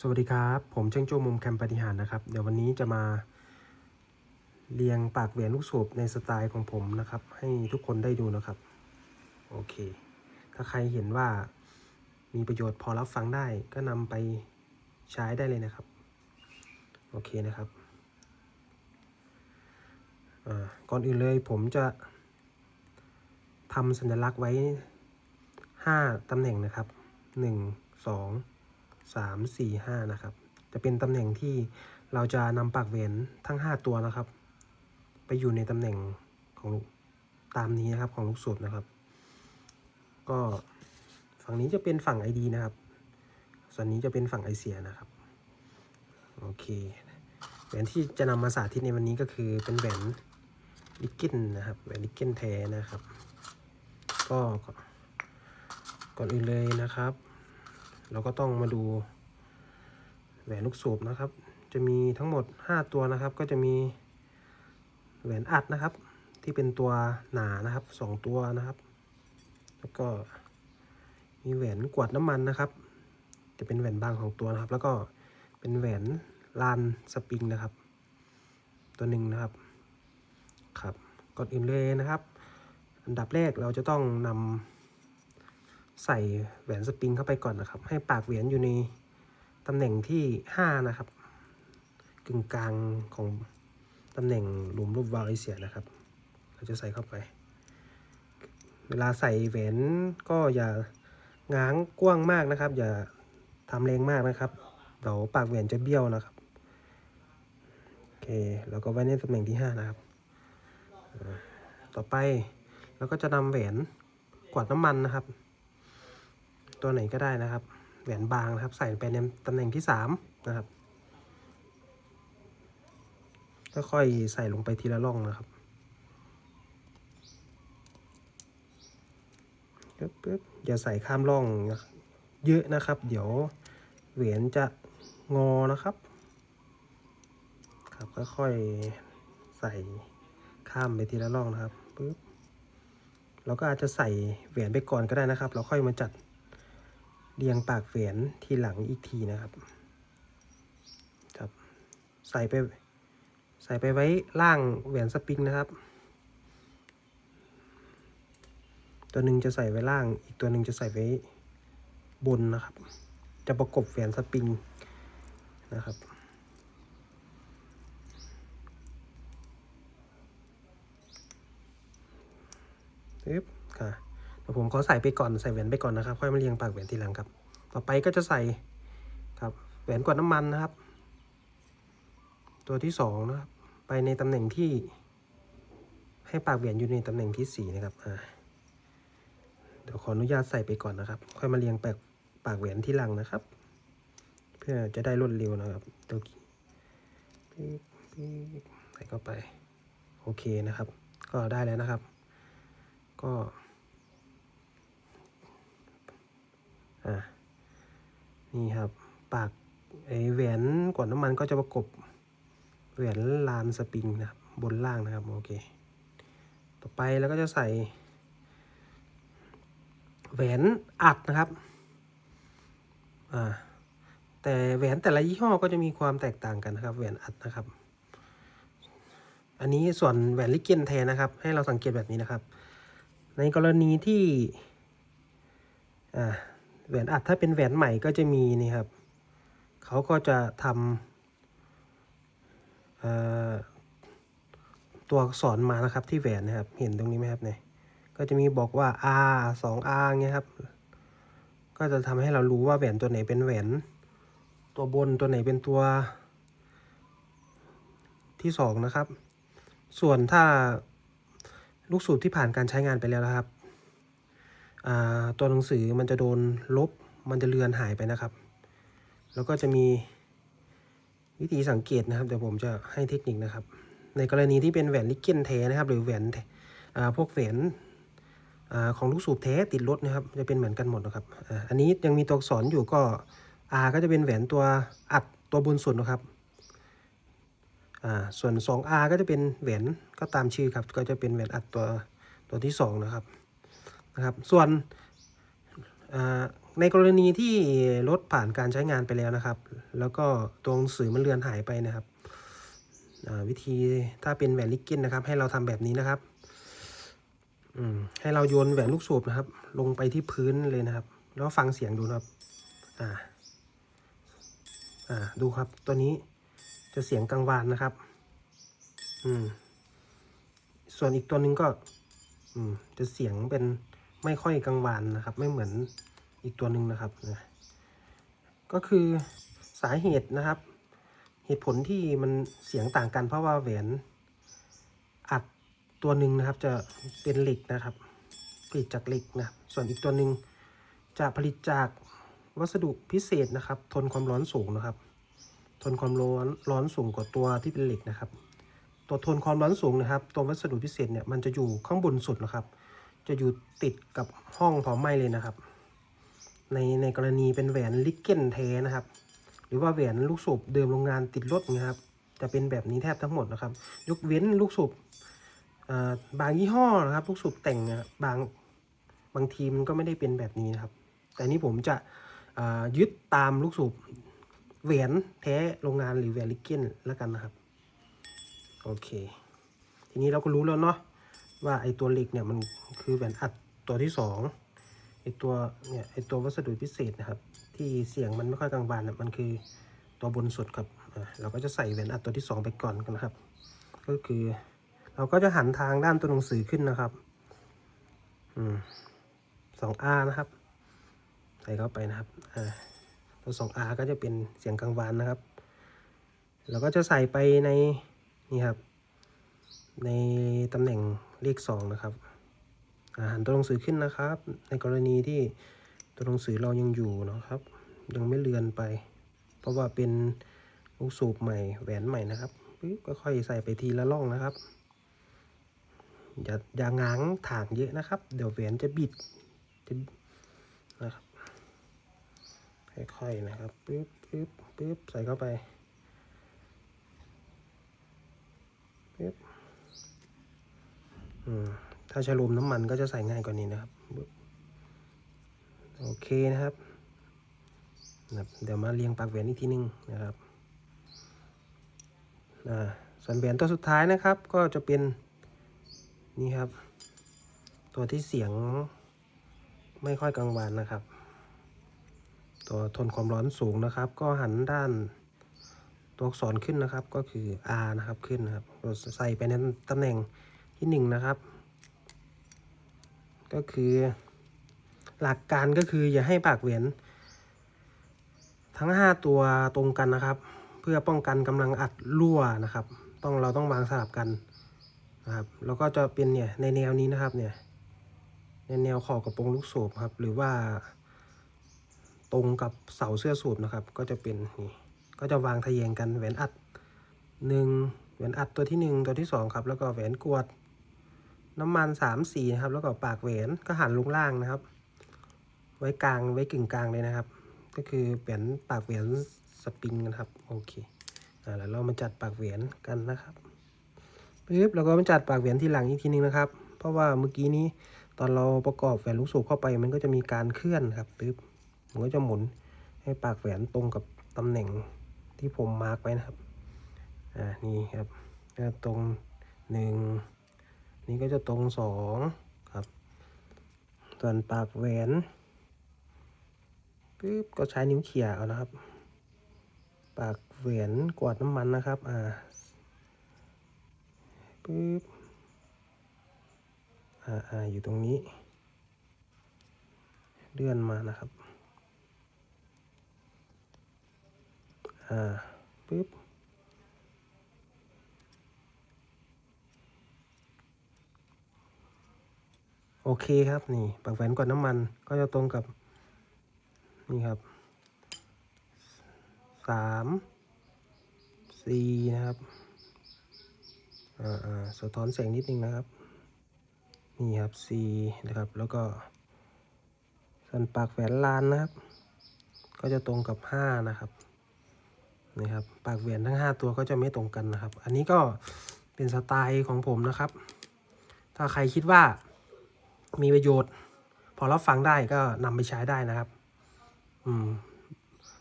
สวัสดีครับ ผมเชิงโจมุมแคมปฏิหารนะครับ เดี๋ยววันนี้จะมาเรียงปากเหวียนลูกสูบในสไตล์ของผมนะครับ ให้ทุกคนได้ดูนะครับ โอเค ถ้าใครเห็นว่ามีประโยชน์พอรับฟังได้ก็นำไปใช้ได้เลยนะครับ โอเคนะครับก่อนอื่นเลยผมจะทำสัญลักษณ์ไว้ 5ตำแหน่งนะครับ 1 2 สามสี่ห้านะครับ จะเป็นตำแหน่งที่เราจะนำปากเหวนทั้งห้าตัวนะครับ ไปอยู่ในตำแหน่งของตามนี้นะครับของลูกสูบนะครับ ก็ฝั่งนี้จะเป็นฝั่ง ID นะครับ ส่วนนี้จะเป็นฝั่งไอเสียนะครับ โอเคแหวนที่จะนำมาสาธิตในวันนี้ก็คือเป็นแหวนลิกเกนนะครับแหวนลิกเกนแท้นะครับ ก็ก่อนอื่นเลยนะครับ เราก็ต้องมาดูแหวนลูกสูบนะครับ จะมีทั้งหมด 5 ตัวนะครับ ก็จะมีแหวนอัดนะครับ ที่เป็นตัวหนานะครับ 2 ตัวนะครับ แล้วก็มีแหวนกวดน้ำมันนะครับ จะเป็นแหวนบางของตัวนะครับ แล้วก็เป็นแหวนลานสปริงนะครับ ตัวหนึ่งนะครับครับก่อนอื่นเลยนะครับ อันดับแรกเราจะต้องนำ ใส่แหวนสปริงเข้าไปก่อนนะครับ ให้ปากเหวียนอยู่ในตำแหน่งที่ 5 นะครับ กึ่งกลางของตำแหน่งหลุมรูปวาลเซียนะครับ เราจะใส่เข้าไป เวลาใส่แหวนก็อย่าง้างกว้างมากนะครับ อย่าทำแรงมากนะครับเดี๋ยวปากแหวนจะเบี้ยวนะครับโอเคแล้วก็ไว้ในตำแหน่งที่ 5 นะครับ ต่อไปเราก็จะนำแหวนกวาดน้ำมันนะครับ ตัวไหนก็ได้นะครับ แหวนบางนะครับ ใส่ไปในตำแหน่งที่สามนะครับค่อยๆใส่ลงไปทีละร่องนะครับปึ๊บปึ๊บอย่าใส่ข้ามร่องเยอะนะครับ เดี๋ยวเหรียญจะงอนะครับ ครับค่อยๆใส่ข้ามไปทีละร่องนะครับปึ๊บเราก็อาจจะใส่แหวนไปก่อนก็ได้นะครับ เราค่อยมาจัด เรียงปากเฟียนทีหลังอีกทีนะครับ ครับ ใส่ไป ใส่ไปไว้ล่างแหวนสปริงนะครับ ตัวหนึ่งจะใส่ไว้ล่าง อีกตัวหนึ่งจะใส่ไว้บนนะครับ จะประกบแหวนสปริงนะครับปึ๊บค่ะ ดี๋ยวผมขอใส่ไปก่อนใส่แหวนไปก่อนนะครับ ค่อยมาเรียงปากแหวนทีหลังครับ ต่อไปก็จะใส่ครับแหวนกวดน้ำมันนะครับ ตัวที่สองนะครับไปในตำแหน่งที่ ให้ปากแหวนอยู่ในตำแหน่งที่สี่นะครับอ่าเดี๋ยวขออนุญาตใส่ไปก่อนนะครับ ค่อยมาเรียงปากปากแหวนที่หลังนะครับ เพื่อจะได้รวดเร็วนะครับตัวปึ๊บปึ๊บใส่เข้าไป โอเคนะครับ ก็ได้แล้วนะครับ ก็ อ่านี่ครับ ปากไอแหวนกดน้ำมันก็จะประกบแหวนลานสปริงนะครับบนล่างนะครับโอเค ต่อไปแล้วก็จะใส่ แหวนอัดนะครับอ่าแต่แหวนแต่ละยี่ห้อก็จะมีความแตกต่างกันนะครับ แหวนอัดนะครับ อันนี้ส่วนแหวนลิเกนแทนนะครับ ให้เราสังเกตแบบนี้นะครับ ในกรณีที่อ่า แหวนอัดถ้าเป็นแหวนใหม่ก็จะมีนี่ครับ เขาก็จะทำตัวอักษรมานะครับที่แหวนนะครับ เห็นตรงนี้ไหมครับเนี่ยก็จะมีบอกว่า R 2 R เงี้ยครับ ก็จะทำให้เรารู้ว่าแหวนตัวไหนเป็นแหวน ตัวบนตัวไหนเป็นตัวที่สองนะครับ ส่วนถ้าลูกสูบที่ผ่านการใช้งานไปแล้วนะครับ ตัวหนังสือมันจะโดนลบ มันจะเลือนหายไปนะครับ แล้วก็จะมีวิธีสังเกตนะครับ เดี๋ยวผมจะให้เทคนิคนะครับ ในกรณีที่เป็นแหวนลิกเกนแท้นะครับ หรือแหวนพวกแหวนอของลูกสูบแท้ติดรถนะครับ จะเป็นเหมือนกันหมดนะครับอ,อันนี้ยังมีตัวอักษรอยู่ก็ R ก็จะเป็นแหวนตัวอัดตัวบนสุดนะครับ ส่วน 2R ก็จะเป็นแหวนก็ตามชื่อครับ ก็จะเป็นแหวนอัดตัวตัวที่ 2 นะครับ นะครับ ส่วนในกรณีที่รถผ่านการใช้งานไปแล้วนะครับ แล้วก็ตัวหนังสือมันเลือนหายไปนะครับวิธีถ้าเป็นแหวนลิกเก้นนะครับ ให้เราทำแบบนี้นะครับให้เราโยนแหวนลูกสูบนะครับ ลงไปที่พื้นเลยนะครับ แล้วฟังเสียงดูครับ อ่า อ่า ดูครับ ตัวนี้จะเสียงกังวานนะครับ อืม ส่วนอีกตัวหนึ่งก็ อืม จะเสียงเป็น ไม่ค่อยกังวานนะครับ ไม่เหมือนอีกตัวหนึ่งนะครับนะก็คือสาเหตุนะครับ เหตุผลที่มันเสียงต่างกันเพราะว่าแหวนอัดตัวหนึ่งนะครับจะเป็นเหล็กนะครับ ผลิตจากเหล็กนะส่วนอีกตัวหนึ่งจะผลิตจากวัสดุพิเศษนะครับ ทนความร้อนสูงนะครับ ทนความร้อนร้อนสูงกว่าตัวที่เป็นเหล็กนะครับ ตัวทนความร้อนสูงนะครับ ตัววัสดุพิเศษเนี่ยมันจะอยู่ข้างบนสุดนะครับ จะอยู่ติดกับห้องเผาไหม้เลยนะครับ ในในกรณีเป็นแหวนลิกเก้นแท้นะครับ หรือว่าแหวนลูกสูบเดิมโรงงานติดรถนะครับ จะเป็นแบบนี้แทบทั้งหมดนะครับ ยกเว้นลูกสูบบางยี่ห้อนะครับ ลูกสูบแต่งนะบางบางทีมันก็ไม่ได้เป็นแบบนี้นะครับ แต่นี่ผมจะยึดตามลูกสูบแหวนแท้โรงงานหรือแหวนลิกเก้นแล้วกันนะครับ โอเค ทีนี้เราก็รู้แล้วเนาะ ว่าไอตัวเหล็กเนี่ยมันคือแหวนอัดตัวที่สองไอตัวเนี่ยไอตัววัสดุพิเศษนะครับ ที่เสียงมันไม่ค่อยกังวานนะมันคือตัวบนสุดครับเราก็จะใส่แหวนอัดตัวที่สองไปก่อนกันนะครับ ก็คือ เราก็จะหันทางด้านตัวหนังสือขึ้นนะครับอืมสอง R นะครับ ใส่เข้าไปนะครับอ่าตัวสอง R ก็จะเป็นเสียงกังวานนะครับเราก็จะใส่ไปในนี่ครับ ในตำแหน่ง เลขสองนะครับอาหันตัวหนังสือขึ้นนะครับ ในกรณีที่ตัวหนังสือเรายังอยู่นะครับ ยังไม่เลือนไป เพราะว่าเป็นลูกสูบใหม่แหวนใหม่นะครับก็ค่อยใส่ไปทีละล่องนะครับ อย่าอย่าง้างถางเยอะนะครับ เดี๋ยวแหวนจะบิดจะนะครับค่อยๆนะครับปึ๊บปึ๊บปึ๊บใส่เข้าไปปึ๊บ ถ้าฉลุมน้ำมันก็จะใส่ง่ายกว่านี้นะครับ โอเคนะครับนะเดี๋ยวมาเรียงปากแหวนอีกทีนึงนะครับส่วนแหวนตัวสุดท้ายนะครับก็จะเป็นนี่ครับ ตัวที่เสียงไม่ค่อยกังวานนะครับ ตัวทนความร้อนสูงนะครับ ก็หันด้านตัวอักษรขึ้นนะครับ ก็คือ R นะครับขึ้นนะครับเราใส่ไปในตำแหน่ง ที่หนึ่งนะครับ ก็คือ หลักการก็คืออย่าให้ปากเหวียนทั้ง 5 ตัวตรงกันนะครับ เพื่อป้องกันกำลังอัดรั่วนะครับ ต้องเราต้องวางสลับกันนะครับแล้วก็จะเป็นเนี่ยในแนวนี้นะครับเนี่ยในแนวขอบกระโปรงลูกสูบครับ หรือว่า ตรงกับเสาเสื้อสูบนะครับ ก็จะเป็นนี่ก็จะวางทะแยงกันแหวนอัดหนึ่งแหวนอัดตัวที่หนึ่งตัวที่สองครับ แล้วก็แหวนกวด น้ำมันสามสี่นะครับ แล้วก็ปากแหวนก็หันลงล่างนะครับ ไว้กลางไว้กึ่งกลางเลยนะครับ ก็คือแหวนปากแหวนสปริงนะครับโอเคอ่าแล้วเรามาจัดปากแหวนกันนะครับปึ๊บแล้วก็มาจัดปากแหวนที่หลังอีกทีนึงนะครับ เพราะว่าเมื่อกี้นี้ตอนเราประกอบแหวนลูกสูบเข้าไปมันก็จะมีการเคลื่อนครับปึ๊บมันก็จะหมุนให้ปากแหวนตรงกับตำแหน่งที่ผมมาร์กไว้นะครับ อ่า นี่ครับตรงหนึ่ง นี่ก็จะตรงสองครับ ส่วนปากแหวนปึ๊บก็ใช้นิ้วเขี่ยเอานะครับ ปากแหวนกวาดน้ำมันนะครับอ่าปึ๊บอ่าอ่าอยู่ตรงนี้ เลื่อนมานะครับ อ่าปึ๊บ โอเคครับนี่ปากแหวนกดน้ำมันก็จะตรงกับ นี่ครับสามสี่นะครับอ่าอ่าสะท้อนแสงนิดนึงนะครับ นี่ครับสี่นะครับแล้วก็ส่วนปากแหวนลานนะครับ ก็จะตรงกับห้านะครับนี่ครับปากเหวนทั้ง 5 ตัวก็จะไม่ตรงกันนะครับ อันนี้ก็เป็นสไตล์ของผมนะครับ ถ้าใครคิดว่า มีประโยชน์ พอรับฟังได้ก็นำไปใช้ได้นะครับ อืม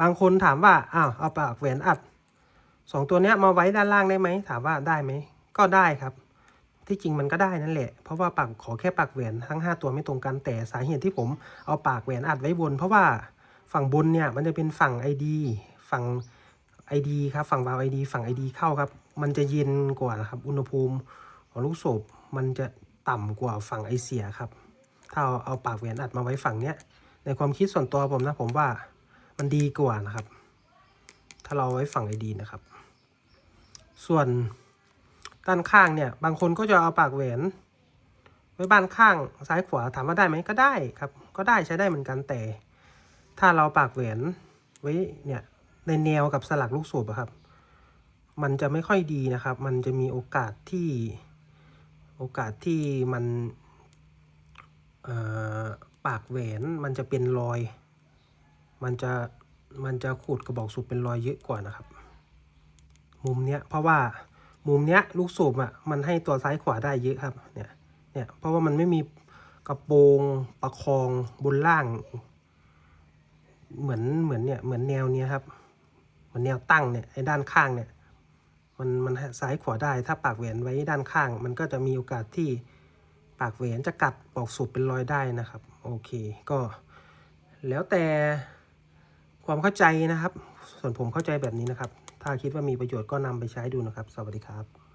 บางคนถามว่าอ้าวเอาปากแหวนอัดสองตัวเนี้ยมาไว้ด้านล่างได้ไหมถามว่าได้ไหมก็ได้ครับ ที่จริงมันก็ได้นั่นแหละ เพราะว่าปากขอแค่ปากแหวนทั้ง 5 ตัวไม่ตรงกันแต่สาเหตุที่ผมเอาปากแหวนอัดไว้บน เพราะว่าฝั่งบนเนี่ยมันจะเป็นฝั่ง ID ฝั่ง ID ครับฝั่งวาล์ว ID ฝั่ง ID เข้าครับ มันจะเย็นกว่านะครับ อุณหภูมิของลูกสูบมันจะ ต่ำกว่าฝั่งไอเสียครับ ถ้าเอาเอาปากแหวนอัดมาไว้ฝั่งเนี้ย ในความคิดส่วนตัวผมนะผมว่ามันดีกว่านะครับ ถ้าเราไว้ฝั่ง ID นะครับ ส่วนด้านข้างเนี่ย บางคนก็จะเอาปากแหวนไว้บ้านข้างซ้ายขวาถามว่าได้ไหมก็ได้ครับ ก็ได้ใช้ได้เหมือนกันแต่ ถ้าเราปากแหวนไว้เนี่ยในแนวกับสลักลูกสูบอะครับ มันจะไม่ค่อยดีนะครับ มันจะมีโอกาสที่ โอกาสที่มันปากแหวนมันจะเป็นรอย มันจะมันจะขูดกระบอกสูบเป็นรอยเยอะกว่านะครับ มุมเนี้ยเพราะว่ามุมเนี้ยลูกสูบอะมันให้ตัวซ้ายขวาได้เยอะครับเนี่ยเนี่ยเพราะว่ามันไม่มีกระโปรงประคองบนล่าง เหมือนเหมือนเนี่ยเหมือนแนวเนี้ยครับเหมือนแนวตั้งเนี่ยไอ้ด้านข้างเนี่ย มันมันซ้ายขวาได้ ถ้าปากแหวนไว้ด้านข้าง มันก็จะมีโอกาสที่ปากแหวนจะกัดปอกสูบเป็นรอยได้นะครับ โอเคก็แล้วแต่ความเข้าใจนะครับ ส่วนผมเข้าใจแบบนี้นะครับ ถ้าคิดว่ามีประโยชน์ก็นำไปใช้ดูนะครับ สวัสดีครับ